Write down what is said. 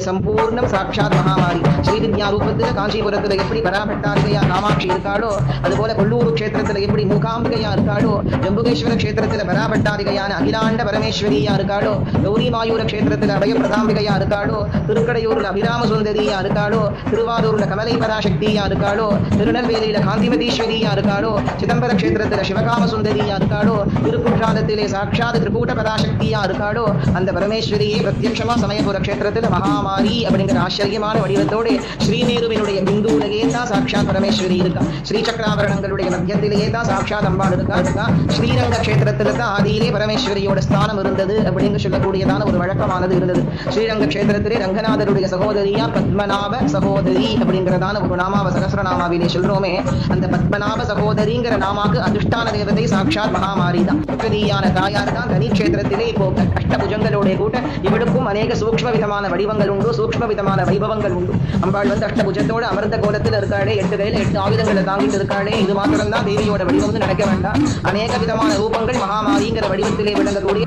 சம்பூர்ணம் சாட்சாத் மகாமாரி. ஸ்ரீவித்யா ரூபத்துல காஞ்சிபுரத்துல எப்படி பராபட்டாரிகையா காமாட்சி இருக்காளோ அதுபோல கொல்லூரு கஷேத்திரத்துல எப்படி மூகாம்பிகையா இருக்காளோ ஜம்புகேஸ்வர கஷேத்திரத்துல பராபட்டாரிகையான அகிலாண்ட பரமேஸ்வரியா இருக்காளோ கௌரி மாயூர கஷேத்திரத்துல அபய பிரதாம்பிகையா இருக்காளோ திருக்கடையூர்ல அபிராம சுந்தரியா இருக்காளோ திருவாரூர்ல கமலை பராசக்தியா இருக்காளோ திருநெல்வேலியில காந்திமதீஸ்வரியா இருக்காளோ சிதம்பர கஷேத்திரத்துல சிவகாம சுந்தரியா இருக்காளோ திருக்குற்றாலத்திலே சாட்சாத் திரிகூட்ட பராசக்தியா இருக்காளோ அந்த பரமேஸ்வரியே பிரத்யட்சமா சமயபுர கஷேத்திரத்துல க்ஷேத்திரத்துல குமாரி அப்படிங்கிற ஆச்சரியமான வடிவத்தோடு ஸ்ரீமேருவினுடைய உலகே தான் சாட்சாத் பரமேஸ்வரி இருக்கா? ஸ்ரீ சக்கராபரணங்களுடைய மத்தியத்திலேயே தான் சாட்சாத் அம்பாள் இருக்கா? இருக்கா? ஸ்ரீரங்க கஷேத்திரத்துல தான் ஆதியிலே பரமேஸ்வரியோட ஸ்தானம் இருந்தது அப்படின்னு சொல்லக்கூடியதான ஒரு வழக்கமானது இருந்தது. ஸ்ரீரங்க கஷேத்திரத்திலே ரங்கநாதருடைய சகோதரியா பத்மநாப சகோதரி அப்படிங்கிறதான ஒரு நாமாவ சகசிரநாமாவிலே சொல்றோமே. அந்த பத்மநாப சகோதரிங்கிற நாமாக்கு அதிஷ்டான தேவதை சாட்சாத் மகாமாரி தான். பிரகதியான தாயார் தான் தனி கஷேத்திரத்திலே இப்போ அஷ்டபுஜங்களோட கூட்ட இவளுக்கும் அநேக சூக்ம விதமான வடிவங்கள் உண்டு சூக்ம விதமான வைபவங்கள் உண்டு. அம்பாள் வந்து அஷ்டபுஜத்தோடு அமர்ந்த கோலத்தில் இருக்காளே எட்டு கையில எட்டு ஆயுதங்களை தாங்கிட்டு இருக்காளே இது மாத்திரம்தான் தேவியோட வடிவம் வந்து நடக்க வேண்டாம். அநேக விதமான ரூபங்கள் மகாமாரிங்கிற வடிவத்திலே விளங்கக்கூடிய